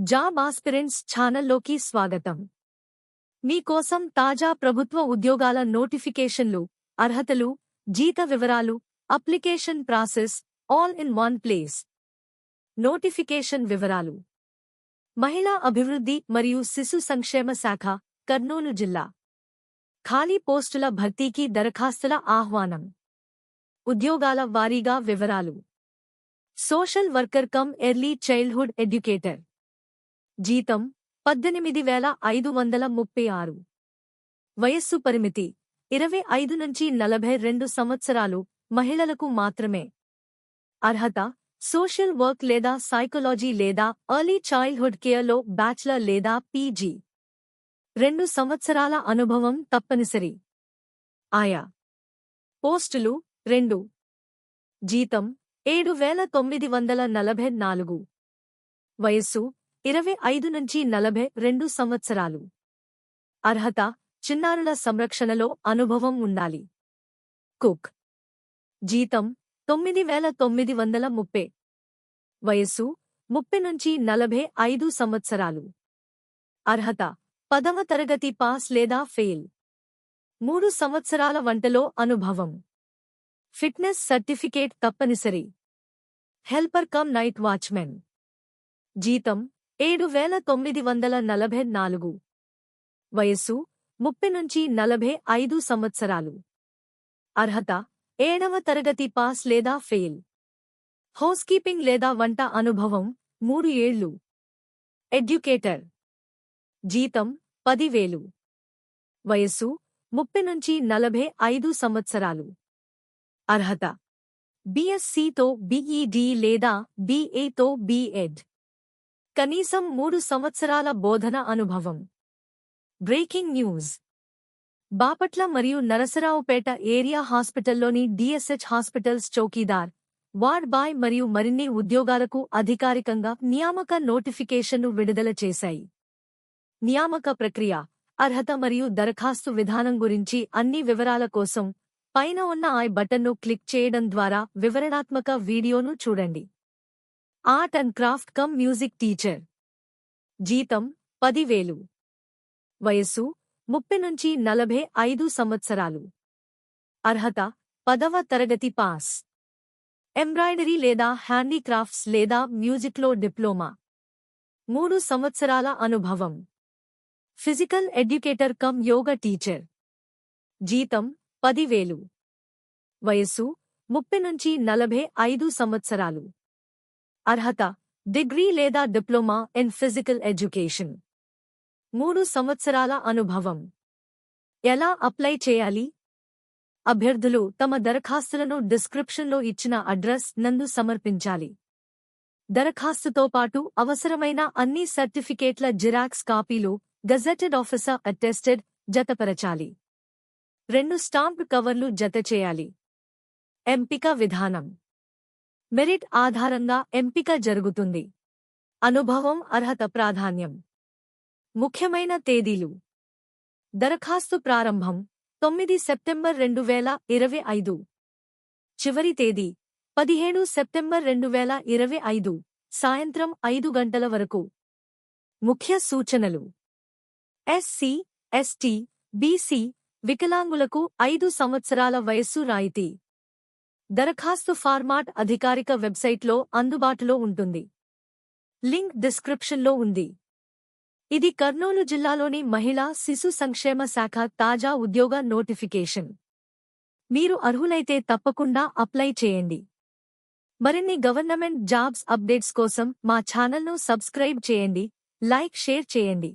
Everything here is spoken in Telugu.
జాబ్ ఆస్పిరెంట్స్ ఛానల్లోకి స్వాగతం. మీకోసం తాజా ప్రభుత్వ ఉద్యోగాల నోటిఫికేషన్లు అర్హతలు జీత వివరాలు application process all in one place. Notification వివరాలు. మహిళా అభివృద్ధి మరియు శిశు సంక్షేమ శాఖ కర్నూలు జిల్లా. ఖాళీ పోస్టుల భర్తీకి దరఖాస్తుల ఆహ్వానం. ఉద్యోగాల వారీగా వివరాలు. Social worker cum early childhood educator. జీతం పద్దెనిమిది వేల ఐదు వందల ముప్పై ఆరు. వయస్సు పరిమితి ఇరవై ఐదు నుంచి నలభై రెండు సంవత్సరాలు మహిళలకు మాత్రమే. అర్హత సోషల్ వర్క్ లేదా సైకాలజీ లేదా ఎర్లీ చైల్డ్హుడ్ కేర్లో బ్యాచ్లర్ లేదా పీజీ. రెండు సంవత్సరాల అనుభవం తప్పనిసరి. ఆయా. పోస్టులు రెండు. జీతం ఏడు వేల తొమ్మిది వందల నలభై నాలుగు. వయస్సు ఇరవై ఐదు నుంచి నలభై రెండు సంవత్సరాలు. అర్హత చిన్నారుల సంరక్షణలో అనుభవం ఉండాలి. కుక్. జీతం తొమ్మిది వేల తొమ్మిది వందల ముప్పై. వయస్సు ముప్పై నుంచి నలభై ఐదు సంవత్సరాలు. అర్హత పదవ తరగతి పాస్ లేదా ఫెయిల్. మూడు సంవత్సరాల వంటలో అనుభవం. ఫిట్నెస్ సర్టిఫికేట్ తప్పనిసరి. Helper cum night watchman. జీతం ఏడు వేల తొమ్మిది వందల నలభై నాలుగు. వయస్సు ముప్పై నుంచి నలభై ఐదు సంవత్సరాలు. అర్హత ఏడవ తరగతి పాస్ లేదా ఫెయిల్. హౌస్కీపింగ్ లేదా వంట అనుభవం మూడు ఏళ్ళు ఎడ్యుకేటర్. జీతం పదివేలు. వయస్సు ముప్పై నుంచి నలభై ఐదు సంవత్సరాలు. అర్హత బీఎస్సీతో బీఈడీ లేదా బీఏతో బీఎడ్ కనీసం మూడు సంవత్సరాల బోధన అనుభవం. Breaking news. బాపట్ల మరియు Narasaraopet area హాస్పిటల్లోని DSH hospitals chowkidar ward boy మరియు మరిన్ని ఉద్యోగాలకు అధికారికంగా నియామక నోటిఫికేషన్ను విడుదల చేశాయి. నియామక ప్రక్రియ అర్హత మరియు దరఖాస్తు విధానం గురించి అన్ని వివరాల కోసం పైన ఉన్న ఐ బటన్ను క్లిక్ చేయడం ద్వారా వివరణాత్మక వీడియోను చూడండి. Art and craft cum music teacher. జీతం పదివేలు. వయస్సు ముప్పై నుంచి నలభై ఐదు సంవత్సరాలు. అర్హత పదవ తరగతి పాస్. ఎంబ్రాయిడరీ లేదా హ్యాండీక్రాఫ్ట్స్ లేదా మ్యూజిక్లో డిప్లొమా. మూడు సంవత్సరాల అనుభవం. Physical educator cum yoga teacher. జీతం పదివేలు. వయస్సు ముప్పై నుంచి నలభై ఐదు సంవత్సరాలు. అర్హత డిగ్రీ లేదా డిప్లొమా ఇన్ ఫిజికల్ ఎడ్యుకేషన్. మూడు సంవత్సరాల అనుభవం. ఎలా అప్లై చేయాలి? అభ్యర్థులు తమ దరఖాస్తులను డిస్క్రిప్షన్లో ఇచ్చిన అడ్రస్ నందు సమర్పించాలి. దరఖాస్తుతో పాటు అవసరమైన అన్ని సర్టిఫికేట్ల జిరాక్స్ కాపీలు గజెటెడ్ ఆఫీసర్ అటెస్టెడ్ జతపరచాలి. రెండు స్టాంప్ కవర్లు జత చేయాలి. ఎంపిక విధానం. మెరిట్ ఆధారంగా ఎంపిక జరుగుతుంది. అనుభవం అర్హత ప్రాధాన్యం. ముఖ్యమైన తేదీలు. దరఖాస్తు ప్రారంభం తొమ్మిది సెప్టెంబర్ రెండు వేల ఇరవై ఐదు. చివరి తేదీ పదిహేడు సెప్టెంబర్ రెండు వేల ఇరవై ఐదు సాయంత్రం ఐదు గంటల వరకు. ముఖ్య సూచనలు. ఎస్సీ ఎస్టీ బీసీ వికలాంగులకు ఐదు సంవత్సరాల వయస్సు రాయితీ. దరఖాస్తు ఫార్మాట్ అధికారిక వెబ్సైట్లో అందుబాటులో ఉంటుంది. లింక్ డిస్క్రిప్షన్లో ఉంది. ఇది కర్నూలు జిల్లాలోని మహిళా శిశు సంక్షేమ శాఖ తాజా ఉద్యోగ నోటిఫికేషన్. మీరు అర్హులైతే తప్పకుండా అప్లై చేయండి. మరిన్ని గవర్నమెంట్ జాబ్స్ అప్డేట్స్ కోసం మా ఛానల్ను సబ్స్క్రైబ్ చేయండి లైక్ షేర్ చేయండి.